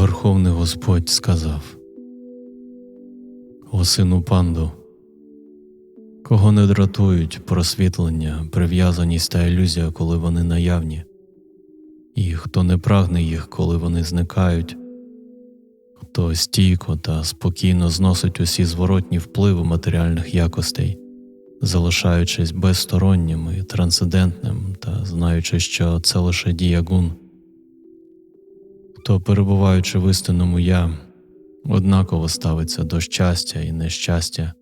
Верховний Господь сказав: О сину панду, кого не дратують просвітлення, прив'язаність та ілюзія, коли вони наявні, і хто не прагне їх, коли вони зникають, хто стійко та спокійно зносить усі зворотні впливи матеріальних якостей, залишаючись безстороннім і трансцендентним та знаючи, що це лише дія гун хто, перебуваючи в істинному я, однаково ставиться до щастя і нещастя,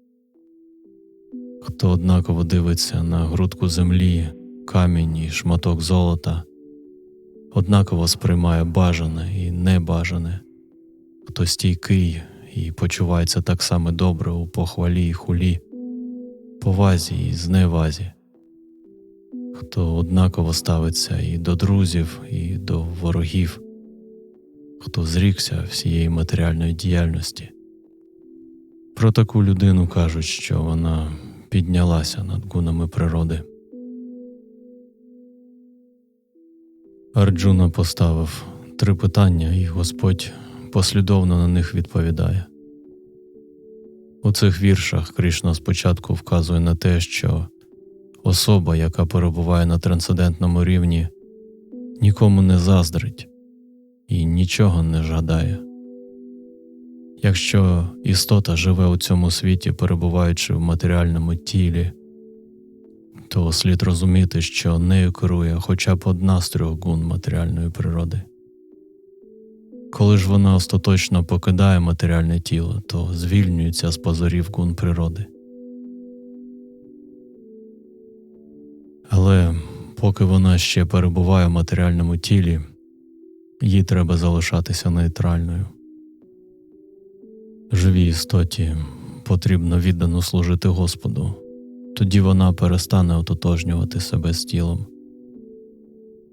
хто однаково дивиться на грудку землі, камінь і шматок золота, однаково сприймає бажане і небажане, хто стійкий і почувається так само добре у похвалі і хулі, повазі і зневазі. Хто однаково ставиться і до друзів, і до ворогів, хто зрікся всієї матеріальної діяльності. Про таку людину кажуть, що вона піднялася над гунами природи. Арджуна поставив три питання, і Господь послідовно на них відповідає. У цих віршах Кришна спочатку вказує на те, що особа, яка перебуває на трансцендентному рівні, нікому не заздрить і нічого не жадає. Якщо істота живе у цьому світі, перебуваючи в матеріальному тілі, то слід розуміти, що нею керує хоча б одна з трьох гун матеріальної природи. Коли ж вона остаточно покидає матеріальне тіло, то звільнюється з позорів гун природи. Але поки вона ще перебуває в матеріальному тілі, їй треба залишатися нейтральною. Живій істоті потрібно віддано служити Господу, тоді вона перестане ототожнювати себе з тілом.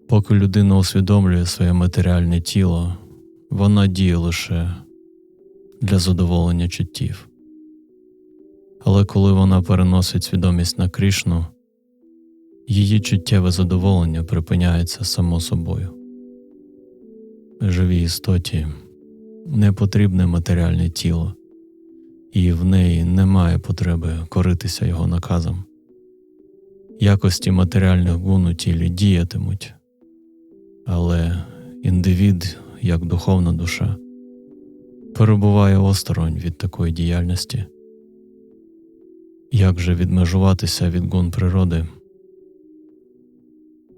Поки людина усвідомлює своє матеріальне тіло, вона діє лише для задоволення чуттів. Але коли вона переносить свідомість на Крішну, її чуттєве задоволення припиняється само собою. Живій істоті не потрібне матеріальне тіло, і в неї немає потреби коритися його наказам. Якості матеріальних гун у тілі діятимуть, але індивід, як духовна душа, перебуває осторонь від такої діяльності. Як же відмежуватися від гун природи?